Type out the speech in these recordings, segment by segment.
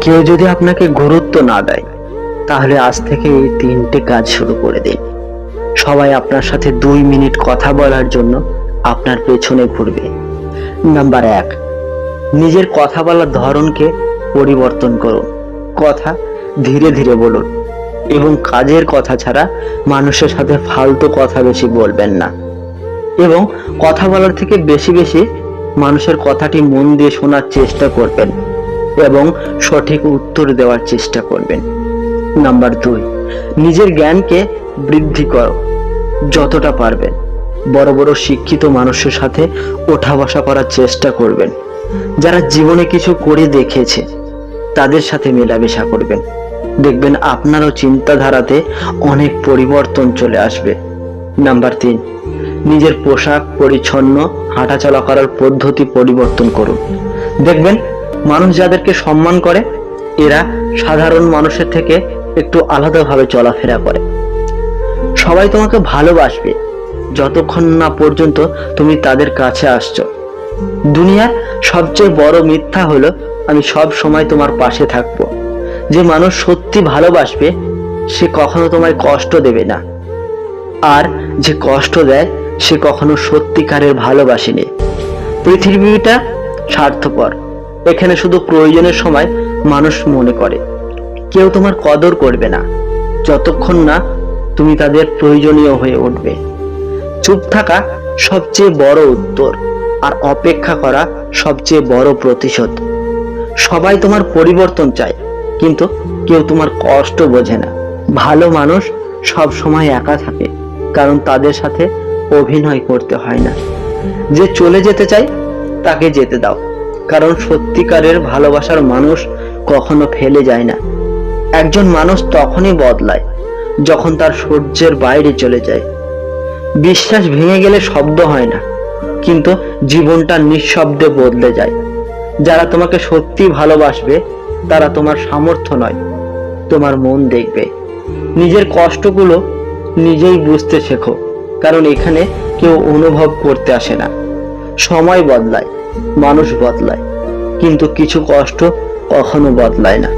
কেউ যদি আপনাকে গুরুত্ব না দেয়, তাহলে আজ থেকে এই তিনটে কাজ শুরু করে দিন। সবাই আপনার সাথে দুই মিনিট কথা বলার জন্য আপনার পেছনে ঘুরবে। নাম্বার এক, নিজের কথা বলার ধরনকে পরিবর্তন করুন। কথা ধীরে ধীরে বলুন এবং কাজের কথা ছাড়া মানুষের সাথে ফালতু কথা বেশি বলবেন না। এবং কথা বলার থেকে বেশি বেশি মানুষের কথাটি মন দিয়ে শোনার চেষ্টা করবেন। এবং সঠিক উত্তর দেওয়ার চেষ্টা করবেন। নাম্বার দুই, নিজের জ্ঞানকে বৃদ্ধি করো, যতটা পারবেন। বড় বড় শিক্ষিত মানুষের সাথে ওঠা বসা করার চেষ্টা করবেন। যারা জীবনে কিছু করে দেখেছে, তাদের সাথে মেলামেশা করবেন। দেখবেন আপনারও চিন্তাধারাতে অনেক পরিবর্তন চলে আসবে। নাম্বার তিন, নিজের পোশাক পরিচ্ছন্ন, হাঁটাচলা করার পদ্ধতি পরিবর্তন করুন। দেখবেন মানুষ যাদেরকে সম্মান করে, এরা সাধারণ মানুষের থেকে একটু আলাদাভাবে চলাফেরা করে। সবাই তোমাকে ভালোবাসবে, যতক্ষণ না পর্যন্ত তুমি তাদের কাছে আসছো। দুনিয়ার সবচেয়ে বড় মিথ্যা হলো, আমি সব সময় তোমার পাশে থাকব। যে মানুষ সত্যি ভালোবাসবে, সে কখনো তোমায় কষ্ট দেবে না। আর যে কষ্ট দেয়, সে কখনো সত্যিকারের ভালোবাসেনি পৃথিবীটা স্বার্থপর। এখানে শুধু প্রয়োজনের সময় মানুষ মনে করে। কেউ তোমার কদর করবে না। যতক্ষণ না তুমি তাদের প্রয়োজনীয় হয়ে উঠবে। চুপ থাকা সবচেয়ে বড় উত্তর, আর অপেক্ষা করা সবচেয়ে বড় প্রতিশোধ। সবাই তোমার পরিবর্তন চায়, কিন্তু কেউ তোমার কষ্ট বোঝে না। ভালো মানুষ সব সময় একা থাকে, কারণ তাদের সাথে অভিনয় করতে হয় না। যে চলে যেতে চায়, তাকে যেতে দাও। কারণ সত্যিকারের ভালোবাসার মানুষ কখনো ফেলে যায় না। একজন মানুষ তখনই বদলায়, যখন তার সহ্যের বাইরে চলে যায়। বিশ্বাস ভেঙে গেলে শব্দ হয় না, কিন্তু জীবনটা নিঃশব্দে বদলে যায়। যারা তোমাকে সত্যি ভালোবাসবে, তারা তোমার সামর্থ্য নয়, তোমার মন দেখবে। নিজের কষ্টগুলো নিজেই বুঝতে শেখো, কারণ এখানে কেউ অনুভব করতে আসে না। সময় বদলায় মানুষ বদলায়, কিন্তু কিছু কষ্ট কখনো বদলায় না।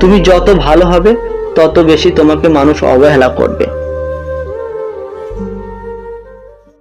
তুমি যত ভালো হবে, তত বেশি তোমাকে মানুষ অবহেলা করবে।